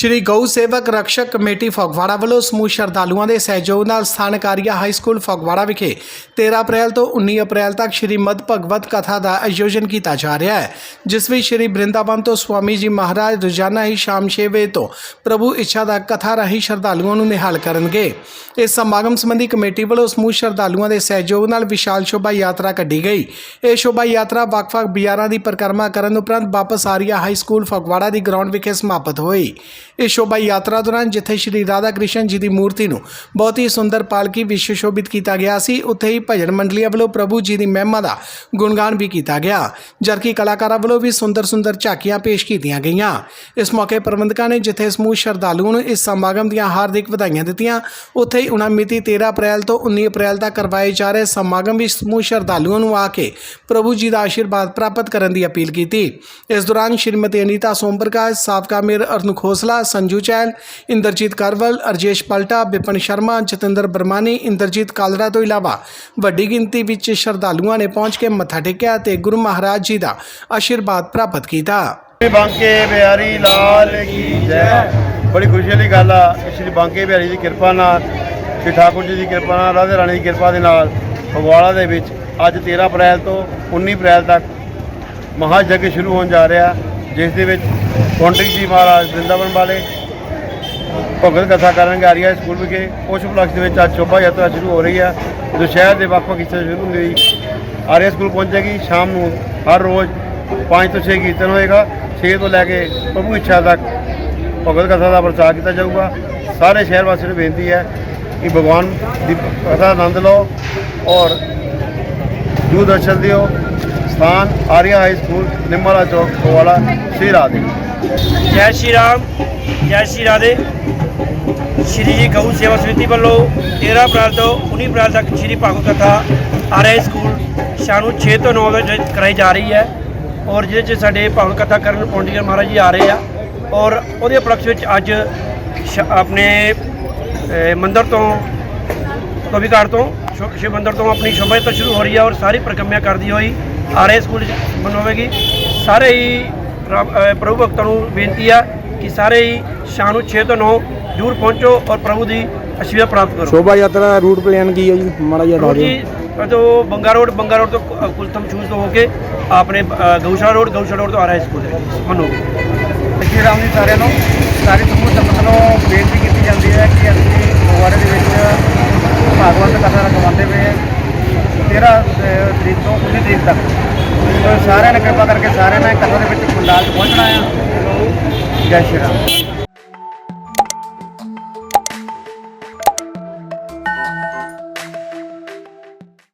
ਸ਼੍ਰੀ ਗਊ ਸੇਵਕ ਰਕਸ਼ਕ ਕਮੇਟੀ ਫਗਵਾੜਾ ਵੱਲੋਂ ਸਮੂਹ ਸ਼ਰਧਾਲੂਆਂ ਦੇ ਸਹਿਯੋਗ ਨਾਲ ਸਥਾਨਕ ਆਰੀਆ ਹਾਈ ਸਕੂਲ ਫਗਵਾੜਾ ਵਿਖੇ 13 ਅਪ੍ਰੈਲ ਤੋਂ 19 ਅਪ੍ਰੈਲ ਤੱਕ ਸ਼੍ਰੀ ਮਦ ਭਗਵਤ ਕਥਾ ਦਾ ਆਯੋਜਨ ਕੀਤਾ ਜਾ ਰਿਹਾ ਹੈ, ਜਿਸ ਵਿੱਚ ਸ਼੍ਰੀ ਬ੍ਰਿੰਦਾਵਨ ਤੋਂ ਸਵਾਮੀ ਜੀ ਮਹਾਰਾਜ ਰੋਜ਼ਾਨਾ ਹੀ ਸ਼ਾਮ 6 ਵਜੇ ਤੋਂ ਪ੍ਰਭੂ ਇੱਛਾ ਦਾ ਕਥਾ ਰਾਹੀਂ ਸ਼ਰਧਾਲੂਆਂ ਨੂੰ ਨਿਹਾਲ ਕਰਨਗੇ। ਇਸ ਸਮਾਗਮ ਸੰਬੰਧੀ ਕਮੇਟੀ ਵੱਲੋਂ ਸਮੂਹ ਸ਼ਰਧਾਲੂਆਂ ਦੇ ਸਹਿਯੋਗ ਨਾਲ ਵਿਸ਼ਾਲ ਸ਼ੋਭਾ ਯਾਤਰਾ ਕੱਢੀ ਗਈ। ਇਹ ਸ਼ੋਭਾ ਯਾਤਰਾ ਵੱਖ-ਵੱਖ ਬਿਆਰਾਂ ਦੀ ਪਰਿਕਰਮਾ ਕਰਨ ਉਪਰੰਤ ਵਾਪਸ ਆਰੀਆ ਹਾਈ ਸਕੂਲ ਫਗਵਾੜਾ ਦੀ ਗਰਾਊਂਡ ਵਿਖੇ ਸਮਾਪਤ ਹੋਈ। ਇਸ ਸ਼ੋਭਾ ਯਾਤਰਾ ਦੌਰਾਨ ਜਿੱਥੇ ਸ਼੍ਰੀ ਰਾਧਾ ਕ੍ਰਿਸ਼ਨ ਜੀ ਦੀ ਮੂਰਤੀ ਨੂੰ ਬਹੁਤ ਹੀ ਸੁੰਦਰ ਪਾਲਕੀ ਵਿੱਚ ਸ਼ੋਭਿਤ ਕੀਤਾ ਗਿਆ ਸੀ, ਉੱਥੇ ਹੀ ਭਜਨ ਮੰਡਲੀਆਂ ਵੱਲੋਂ ਪ੍ਰਭੂ ਜੀ ਦੀ ਮਹਿਮਾ ਦਾ ਗੁਣਗਾਨ ਵੀ ਕੀਤਾ ਗਿਆ, ਜਦਕਿ ਕਲਾਕਾਰਾਂ ਵੱਲੋਂ ਵੀ ਸੁੰਦਰ ਸੁੰਦਰ ਝਾਕੀਆਂ ਪੇਸ਼ ਕੀਤੀਆਂ ਗਈਆਂ। ਇਸ ਮੌਕੇ ਪ੍ਰਬੰਧਕਾਂ ਨੇ ਜਿੱਥੇ ਸਮੂਹ ਸ਼ਰਧਾਲੂਆਂ ਨੂੰ ਇਸ ਸਮਾਗਮ ਦੀਆਂ ਹਾਰਦਿਕ ਵਧਾਈਆਂ ਦਿੱਤੀਆਂ, ਉੱਥੇ ਹੀ ਉਹਨਾਂ ਮਿਤੀ 13 ਅਪ੍ਰੈਲ ਤੋਂ 19 ਅਪ੍ਰੈਲ ਤੱਕ ਕਰਵਾਏ ਜਾ ਰਹੇ ਸਮਾਗਮ ਵਿੱਚ ਸਮੂਹ ਸ਼ਰਧਾਲੂਆਂ ਨੂੰ ਆ ਕੇ ਪ੍ਰਭੂ ਜੀ ਦਾ ਆਸ਼ੀਰਵਾਦ ਪ੍ਰਾਪਤ ਕਰਨ ਦੀ ਅਪੀਲ ਕੀਤੀ। ਇਸ ਦੌਰਾਨ ਸ਼੍ਰੀਮਤੀ ਅਨੀਤਾ ਸੋਮਪ੍ਰਕਾਸ਼, ਸਾਬਕਾ ਮੇਅਰ ਅਰਨੂ ਖੋਸਲਾ ਸੰਜੂ ਚੈਲ ਇੰਦਰਜੀਤ ਕਰਵਲ, ਅਰਜੇਸ਼ ਪਲਟਾ, ਬਿਪਨ ਸ਼ਰਮਾ, ਜਤਿੰਦਰ ਬਰਮਾਨੀ, ਇੰਦਰਜੀਤ ਕਾਲੜਾ ਤੋਂ ਇਲਾਵਾ ਵੱਡੀ ਗਿਣਤੀ ਵਿੱਚ ਸ਼ਰਧਾਲੂਆਂ ਨੇ ਪਹੁੰਚ ਕੇ ਮੱਥਾ ਟੇਕਿਆ ਤੇ ਗੁਰੂ ਮਹਾਰਾਜ ਜੀ ਦਾ ਆਸ਼ੀਰਵਾਦ ਪ੍ਰਾਪਤ ਕੀਤਾ। ਬਾਂਕੇ ਬਿਹਾਰੀ ਲਾਲ ਕੀ ਜੈ। ਬੜੀ ਖੁਸ਼ੀ ਵਾਲੀ ਗੱਲ ਆ, ਸ਼੍ਰੀ ਬਾਂਕੇ ਬਿਹਾਰੀ ਦੀ ਕਿਰਪਾ ਨਾਲ, ਸ਼੍ਰੀ ਠਾਕੁਰ ਜੀ ਦੀ ਕਿਰਪਾ ਨਾਲ, ਰਾਧੇ ਰਾਣੀ ਦੀ ਕਿਰਪਾ ਦੇ ਨਾਲ, ਫਗਵਾੜਾ ਦੇ ਵਿੱਚ ਅੱਜ 13 ਅਪ੍ਰੈਲ ਤੋਂ 19 ਅਪ੍ਰੈਲ ਤੱਕ ਮਹਾ ਸ਼ੁਰੂ ਹੋਣ ਜਾ ਰਿਹਾ। ਜਿਸ ਦੇ ਵਿੱਚ ਪੌਂਡਰਿਕ ਜੀ ਮਹਾਰਾਜ ਬ੍ਰਿੰਦਾਵਨ ਵਾਲੇ ਭਗਤ ਕਥਾ ਕਰਨਗੇ ਆਰੀਆ ਸਕੂਲ ਵਿਖੇ। ਉਸ ਉਪਲਕਸ਼ ਦੇ ਵਿੱਚ ਅੱਜ ਸ਼ੋਭਾ ਯਾਤਰਾ ਸ਼ੁਰੂ ਹੋ ਰਹੀ ਹੈ। ਜੋ ਸ਼ਹਿਰ ਦੇ ਵੱਖ-ਵੱਖ ਹਿੱਸੇ ਸ਼ੁਰੂ ਹੁੰਦੀ ਹੋਈ ਆਰੀਆ ਸਕੂਲ ਪਹੁੰਚੇਗੀ ਸ਼ਾਮ ਨੂੰ ਹਰ ਰੋਜ਼ 5 ਤੋਂ 6 ਕੀਰਤਨ ਹੋਏਗਾ। 6 ਤੋਂ ਲੈ ਕੇ ਪ੍ਰਭੂ ਇੱਛਾ ਤੱਕ ਭਗਤ ਕਥਾ ਦਾ ਪ੍ਰਚਾਰ ਕੀਤਾ ਜਾਊਗਾ। ਸਾਰੇ ਸ਼ਹਿਰ ਵਾਸੀਆਂ ਨੂੰ ਬੇਨਤੀ ਹੈ ਕਿ ਭਗਵਾਨ ਦੀ ਕਥਾ ਦਾ ਆਨੰਦ ਲਓ ਔਰ ਦੂਰ ਦਰਸ਼ਨ ਦਿਓ। ਸਥਾਨ ਆਰੀਆ ਹਾਈ ਸਕੂਲ ਨਿੰਮਲਾ ਚੌਕ ਕੋਵਾਲਾ ਸ਼੍ਰੀ ਰਾਧੇ। ਜੈ ਸ਼੍ਰੀ ਰਾਮ, ਜੈ ਸ਼੍ਰੀ ਰਾਧੇ। ਸ਼੍ਰੀ ਜੀ ਗਊ ਸੇਵਾ ਸਮਿਤੀ ਵੱਲੋਂ 13 ਅਪ੍ਰੈਲ ਤੋਂ 19 ਅਪ੍ਰੈਲ ਤੱਕ ਸ਼੍ਰੀ ਭਾਗਵਤ ਕਥਾ ਆਰਆਈ ਸਕੂਲ ਸ਼ਾਮ ਨੂੰ 6 ਤੋਂ 9 ਵਜੇ ਕਰਾਈ ਜਾ ਰਹੀ ਹੈ ਔਰ ਜਿਹਦੇ 'ਚ ਸਾਡੇ ਭਾਗਵਤ ਕਥਾ ਕਰਨ ਪੌਂਡੀਗਰ ਮਹਾਰਾਜ ਜੀ ਆ ਰਹੇ ਆ ਔਰ ਉਹਦੇ ਉਪਲਕਸ਼ ਵਿੱਚ ਅੱਜ ਸ਼- ਆਪਣੇ ਮੰਦਰ ਤੋਂ ਕਵੀ ਘਾਟ ਤੋਂ ਸ਼ਿਵ ਮੰਦਰ ਤੋਂ ਆਪਣੀ ਸ਼ੋਭਾ ਯਾਤਰਾ ਸ਼ੁਰੂ ਹੋ ਰਹੀ ਹੈ ਔਰ ਸਾਰੀ ਪ੍ਰਕਰਮਿਆ ਕਰਦੀ ਹੋਈ ਆਰਆਈ ਸਕੂਲ ਬਣਾਵੇਗੀ। ਸਾਰੇ ਹੀ ਪ੍ਰਭੂ ਭਗਤਾਂ ਨੂੰ ਬੇਨਤੀ ਆ ਕਿ ਸਾਰੇ ਹੀ ਸ਼ਾਮ ਨੂੰ 6 ਤੋਂ 9 ਜ਼ਰੂਰ ਪਹੁੰਚੋ ਔਰ ਪ੍ਰਭੂ ਦੀ ਅਸ਼ੀਰਵਾਦ ਪ੍ਰਾਪਤ ਕਰੋ। ਸ਼ੋਭਾ ਯਾਤਰਾ ਦਾ ਰੂਟ ਪਲਾਨ ਕੀ ਹੈ ਜੀ? ਮਾੜਾ ਜਿਹਾ ਦੱਸ ਦਿਓ। ਜੀ ਜੋ ਬੰਗਾ ਰੋਡ ਬੰਗਾ ਰੋਡ ਤੋਂ ਕੁ- ਕੁਲਥਮ ਸ਼ੂਜ਼ ਤੋਂ ਹੋ ਕੇ ਆਪਣੇ ਗਊਸ਼ਾਲਾ ਰੋਡ ਗਊਸ਼ਾਲਾ ਰੋਡ ਤੋਂ ਆਰਆਈ ਸਕੂਲ ਦੇ ਵਿੱਚ। ਬਣੋਗੇ ਸ਼੍ਰੀ ਰਾਮ ਜੀ ਸਾਰਿਆਂ ਨੂੰ ਸਾਰੀ ਸਮੂਹ ਸੰਗਤ ਨੂੰ ਬੇਨਤੀ ਕੀਤੀ ਜਾਂਦੀ ਹੈ ਕਿ ਅਸੀਂ ਫਗਵਾੜੇ ਦੇ ਵਿੱਚ ਭਾਗਵਤ ਕਥਾ ਰਖਵਾਉਂਦੇ ਪਏ ਹਾਂ 13 ਅਹ, ਤਰੀਕ ਤੋਂ 19 ਤਰੀਕ ਤੱਕ। ਤੋ ਸਾਰਿਆਂ ਨੇ ਕਿਰਪਾ ਕਰਕੇ ਸਾਰਿਆਂ ਨੇ ਕਥਾ ਦੇ ਵਿੱਚ ਪੰਡਾਲ 'ਚ ਪਹੁੰਚਣਾ ਆ। ਜੈ ਸ਼੍ਰੀ ਰਾਮ।